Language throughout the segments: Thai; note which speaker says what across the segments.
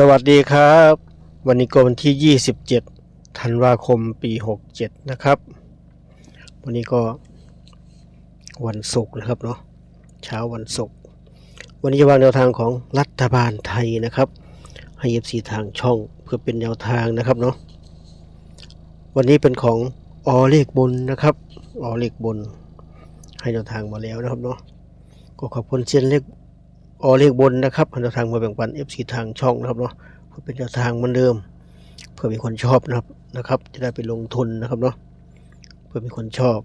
Speaker 1: สวัสดีครับ วันนี้ก็วันที่ 27 ธันวาคมปี 67 นะครับ วันนี้ก็วันศุกร์นะครับเนาะเช้าวันศุกร์วันนี้จะวางแนวทางของรัฐบาลไทยนะครับให้เอฟซีทางช่องเพื่อเป็นแนวทางนะครับเนาะวันนี้เป็นของอเลขบนนะครับอเลขบน ให้แนวทางมาแล้วนะครับเนาะก็ขอบคุณเชียนเลข ออเลขบนนะครับแนวทางมาแบ่งปัน FC ทางช่องนะครับเนาะเพื่อเป็นแนวทางเหมือนเดิม เพื่อมีคนชอบนะครับนะครับ จะได้ไปลงทุนนะครับเนาะเพื่อมีคนชอบ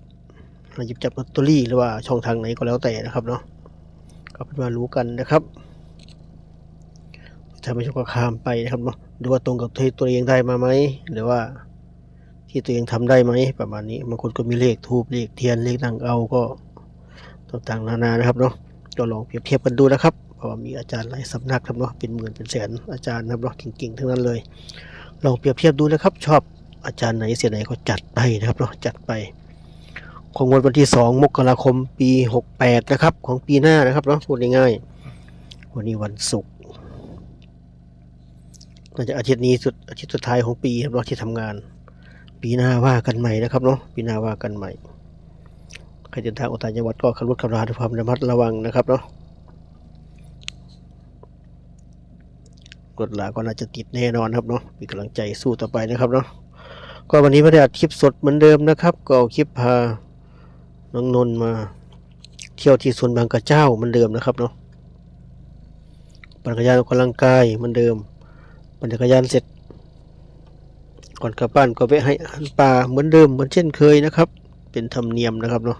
Speaker 1: หยิบจับลอตเตอรี่หรือว่าช่องทางไหนก็แล้วแต่นะครับเนาะก็เป็นมารู้กันนะครับถ้าไม่ชอบก็ข้ามไปนะครับเนาะดูว่าตรงกับที่ตัวเองได้มาไหมหรือว่าที่ตัวเองทำได้ไหมประมาณนี้บางคนก็มีเลขทูบเลขเทียนเลขนั่งเอาก็ต่างๆนานานะครับเนาะก็ลองเปรียบเทียบกันดูนะครับ เพราะมีอาจารย์หลายสำนักครับเนาะเป็นหมื่นเป็นแสนอาจารย์นะครับเนาะเก่งๆทั้งนั้นเลยลองเปรียบเทียบดูนะครับ ชอบอาจารย์ไหนเสียไหนก็จัดไปนะครับเนาะจัดไป ของวันวันที่ 2 มกราคมปี 68 นะครับ ของปีหน้านะครับเนาะพูดง่ายๆวันนี้วันศุกร์น่าจะอาทิตย์นี้สุดอาทิตย์สุดท้ายของปีครับเนาะที่ทำงาน ปีหน้าว่ากันใหม่นะครับเนาะปีหน้าว่ากันใหม่ใครเดินทางออกต่างจังหวัดก็ขับรถขับราด้วยความระมัดระวังนะครับเนาะ รถลาก็น่าจะติดแน่นอนครับเนาะมีกำลังใจสู้ต่อไปนะครับเนาะก็วันนี้ไม่ได้อัดคลิปสดเหมือนเดิมนะครับ ก็เอาคลิปพาน้องนนท์มา เที่ยวที่สวนบางกระเจ้าเหมือนเดิมนะครับเนาะปั่นจักรยานออกกำลังกายเหมือนเดิมปั่นจักรยานเสร็จ ก่อนกลับบ้านก็ไปให้อาหารปลาเหมือนเดิมเหมือนเช่นเคยนะครับ เป็นธรรมเนียมนะครับเนาะ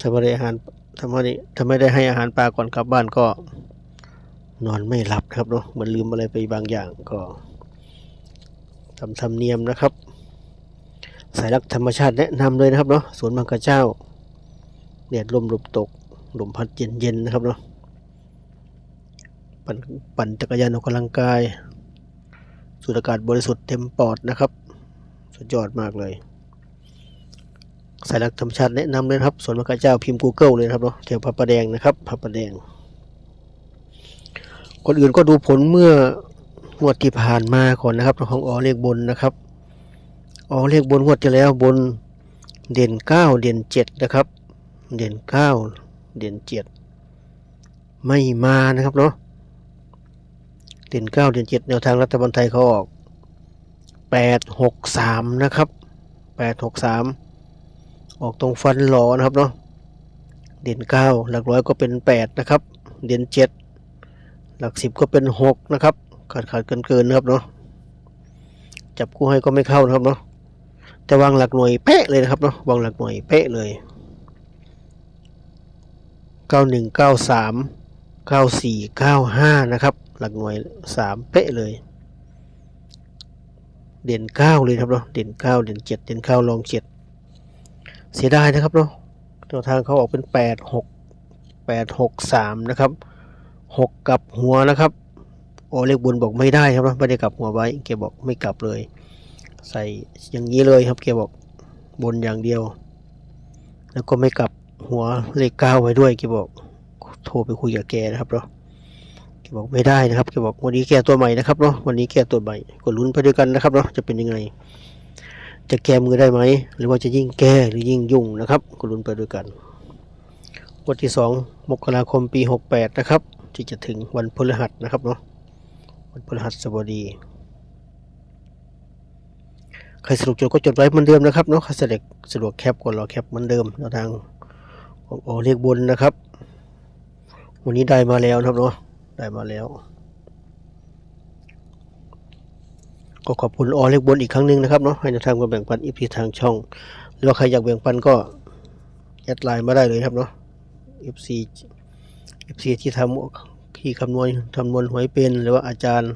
Speaker 1: ถ้าไม่ได้อาหารถ้าไม่ได้ถ้าไม่ได้ให้อาหารปลาก่อนกลับบ้านก็ นอนไม่หลับครับเนาะมันลืมอะไรไปบางอย่างก็ทำธรรมเนียมนะครับ สายรักธรรมชาติแนะนำเลยนะครับเนาะสวนบางกระเจ้าแดดลมลมตกลมพัดเย็นๆนะครับเนาะปั่นปั่นจักรยานออกกำลังกายสูดอากาศบริสุทธิ์เต็มปอดนะครับ สุดยอดมากเลยสายรักธรรมชาติแนะนำเลยครับสวนมะกะเจ้าพิมพ์ Google เลยครับเนาะเกี่ยวพระประแดงนะครับพระประแดง คนอื่นก็ดูผลเมื่องวดที่ผ่านมาก่อนนะครับของออเลขบนนะครับออเลขบนงวดที่แล้วบนเด่นเก้าเด่นเจ็ดนะครับ เด่นเก้าเด่นเจ็ดไม่มานะครับเนาะเด่นเก้าเด่นเจ็ดแนวทางรัฐบาลไทยเขาออกแปดหกสามนะครับแปดหกสามออกตรงฟันหลอนะครับเนาะเด่นเก้าหลักร้อยก็เป็นแปดนะครับ เด่นเจ็ด หลักสิบก็เป็นหกนะครับ ขาดขาดเกินเกินนะครับเนาะจับคู่ให้ก็ไม่เข้านะครับเนาะแต่วางหลักหน่วยเป๊ะเลยนะครับเนาะวางหลักหน่วยเป๊ะเลยเก้าหนึ่งเก้าสามเก้าสี่เก้าห้านะครับ หลักหน่วยสามเป๊ะเลย เด่นเก้าเลยครับเนาะเด่นเก้าเด่นเจ็ดเด่นเก้ารองเจ็ดเสียดายนะครับเนาะตัวทางเขาออกเป็นแปดหกแปดหกสามนะครับ หกกลับหัวนะครับ โอเลขบุญบอกไม่ได้ครับเนาะไม่ได้กลับหัวไว้เกบอกไม่กลับเลย ใส่อย่างนี้เลยครับเกบอกบนอย่างเดียว แล้วก็ไม่กลับหัวเลขเก้าไว้ด้วยเกบอกโทรไปคุยกับแกนะครับเนาะแกบอกไม่ได้นะครับแกบอกวันนี้แกตัวใหม่นะครับเนาะวันนี้แกตัวใหม่ก็ลุ้นไปด้วยกันนะครับเนาะจะเป็นยังไง จะแก้มือได้ไหมหรือว่าจะยิ่งแก้หรือยิ่งยุ่งนะครับก็ลุ้นไปด้วยกันวันที่ 2 มกราคมปี 68 นะครับ ที่จะถึงวันพฤหัสนะครับเนาะวันพฤหัสบดีใครสะดวกจดก็จดไว้เหมือนเดิมนะครับเนาะใครสะดวกสะดวกแคปก็รอแคปเหมือนเดิมแนวทางของโอเรียกบนนะครับ วันนี้ได้มาแล้วนะครับเนาะได้มาแล้ว ก็ขอบคุณออเล็กบนอีกครั้งหนึ่งนะครับเนาะให้แนวทางมาแบ่งปันอีพีทางช่องหรือว่าใครอยากแบ่งปันก็แอดไลน์มาได้เลยครับเนาะ FC FC ที่ทำที่คำนวณคำนวณหวยเป็นหรือว่าอาจารย์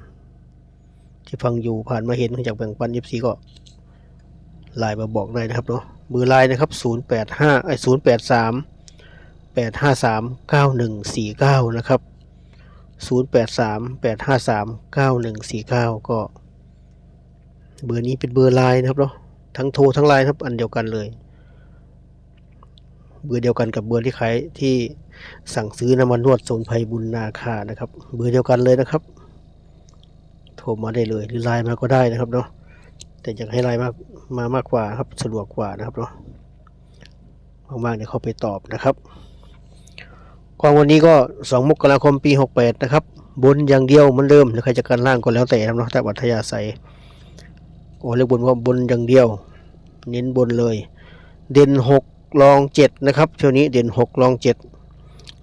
Speaker 1: ที่ฟังอยู่ผ่านมาเห็นอยากแบ่งปัน FC ก็ไลน์มาบอกได้นะครับเนาะเบอร์ไลน์นะครับ 085ไอ้083 853 9149 นะครับ 083 853 9149 ก็ เบอร์นี้เป็นเบอร์ไลน์นะครับเนาะทั้งโทรทั้งไลน์ครับอันเดียวกันเลย เบอร์เดียวกันกับเบอร์ที่ขายที่ สั่งซื้อน้ำมันนวดสมุนไพรบุญนาคานะครับ เบอร์เดียวกันเลยนะครับ โทรมาได้เลยหรือไลน์มาก็ได้นะครับเนาะแต่อยากให้ไลน์มากมามากกว่าครับสะดวกกว่านะครับเนาะว่างๆเดี๋ยวเขาไปตอบนะครับกองวันนี้ก็ 2 มกราคมปี 68 นะครับ บนอย่างเดียวเหมือนเดิมหรือใครจะกันล่างก็แล้วแต่นะครับเนาะแต่วัทยาใสโอ้เรียกบนว่าบนอย่างเดียว เน้นบนเลย เด่น 6 รอง 7 นะครับเที่ยวนี้เด่น 6 รอง 7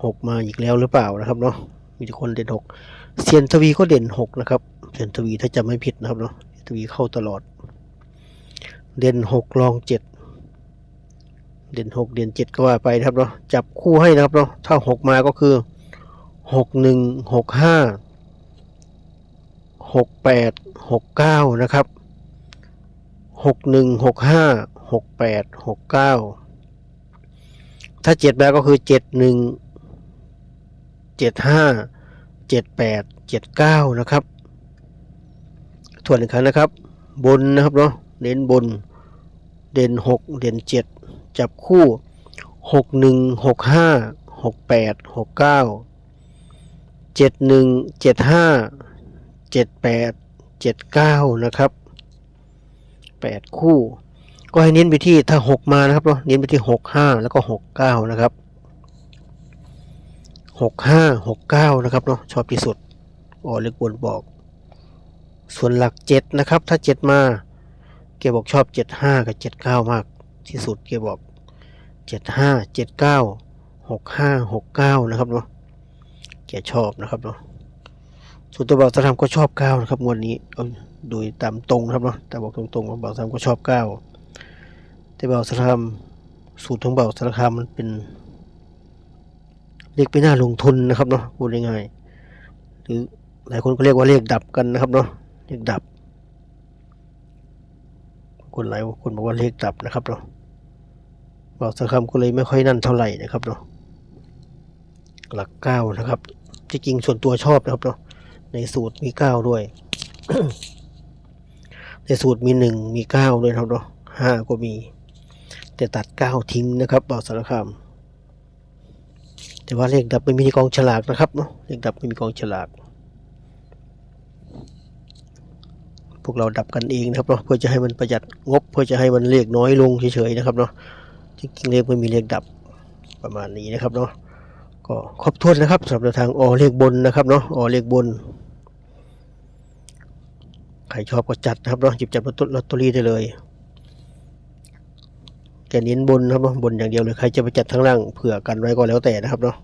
Speaker 1: 6มาอีกแล้วหรือเปล่านะครับเนาะมีคนเด่น6เซียนทวีก็เด่น6นะครับเซียนทวีถ้าจำไม่ผิดนะครับเนาะทวีเข้าตลอด เด่น6รอง7เด่น6เด่น7ก็ว่าไปนะครับเนาะจับคู่ให้นะครับเนาะถ้า6มาก็คือ6 1 6 5 6 8 6 9นะครับ6 1 6 5 6 8 6 9ถ้า7แบบก็คือ7 1 7 5 7 75 78 7 9 นะครับทวนอีกครั้งนะครับ บนนะครับเนาะเน้นบนเด่น 6 เด่น 7 จับคู่ 6 1 6 5 6 8 6 9 7 1 7 5 7 8 7 9 นะครับ 8 คู่ ก็ให้เน้นไปที่ถ้า 6 มานะครับเนาะเน้นไปที่ 6 5 แล้วก็ 6 9 นะครับ 6 5 6 9 นะครับเนาะชอบที่สุดอ๋อเล็กบนบอก ส่วนหลัก 7 นะครับ ถ้า 7 มาเกบอกชอบ 75 กับ 79 มากที่สุดเกบอก 75 79 65 69 นะครับเนาะแกชอบนะครับเนาะส่วนตัวบ่าวสะทำก็ชอบ9นะครับงวดนี้เอาโดยตามตรงนะครับเนาะแต่บอกตรงๆว่าบ่าวสะทำก็ชอบ9แต่บ่าวสะทำสูตรของบ่าวสะทำมันเป็น เลขไปหน้าลงทุนนะครับเนาะพูดง่ายๆหรือหลายคนก็เรียกว่าเลขดับกันนะครับเนาะเลขดับ คนหลายคนบอกว่าเลขดับนะครับเนาะบอกสักคำก็เลยไม่ค่อยนั่นเท่าไหร่นะครับเนาะหลักเก้านะครับจริงๆส่วนตัวชอบนะครับเนาะในสูตรมีเก้าด้วย ในสูตรมีหนึ่งมีเก้าด้วยนะครับเนาะห้าก็มี แต่ตัดเก้าทิ้งนะครับบอกสารคาม แต่ว่าเลขดับไม่มีกองฉลากนะครับเนาะเลขดับไม่มีกองฉลาก พวกเราดับกันเองนะครับเนาะเพื่อจะให้มันประหยัดงบ เพื่อจะให้มันเลขน้อยลงเฉยๆนะครับเนาะจริงๆเลขไม่มีเลขดับประมาณนี้นะครับเนาะก็ครบถ้วนนะครับสำหรับทางออเลขบนนะครับเนาะออเลขบนใครชอบก็จัดนะครับเนาะหยิบจับลอตลอตเตอรี่ได้เลย แกเน้นบนครับเนาะบนอย่างเดียวเลยใครจะไปจัดทั้งล่างเผื่อกันไว้ก็แล้วแต่นะครับเนาะ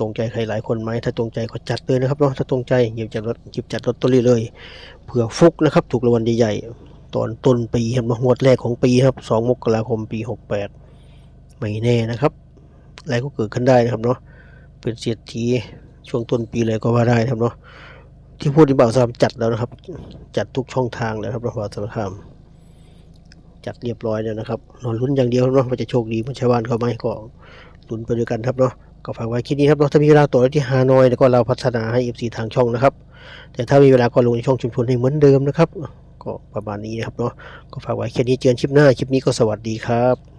Speaker 1: ตรงใจใครหลายคนไหมถ้าตรงใจก็จัดเลยนะครับเนาะถ้าตรงใจหยิบจัดลอตหยิบจัดลอตเตอรี่เลยเผื่อฟุกนะครับ ถูกรางวัลใหญ่ๆตอนต้นปีครับงวดแรกของปีครับสองมกราคมปีหกแปดไม่แน่นะครับอะไรก็เกิดขึ้นได้นะครับเนาะเป็นเศรษฐีช่วงต้นปีเลยก็ว่าได้นะครับเนาะที่พูดที่บ่าวสามจัดแล้วนะครับ จัดทุกช่องทางเลยครับบ่าวสารคาม จัดเรียบร้อยแล้วนะครับนอนลุ้นอย่างเดียวเนาะว่าจะโชคดีเหมันชาวบ้านเขาไหมก็ลุ้นไปด้วยกันครับเนาะก็ฝากไว้คลิปนี้ครับเนาะถ้ามีเวลาต่อที่ฮานอยแล้วก็เราพัฒนาให้ FC ทางช่องนะครับ แต่ถ้ามีเวลาก็ลงในช่องชุมชนให้เหมือนเดิมนะครับ ก็ประมาณนี้นะครับเนาะก็ฝากไว้แค่นี้เจอกันคลิปหน้าคลิปนี้ก็สวัสดีครับ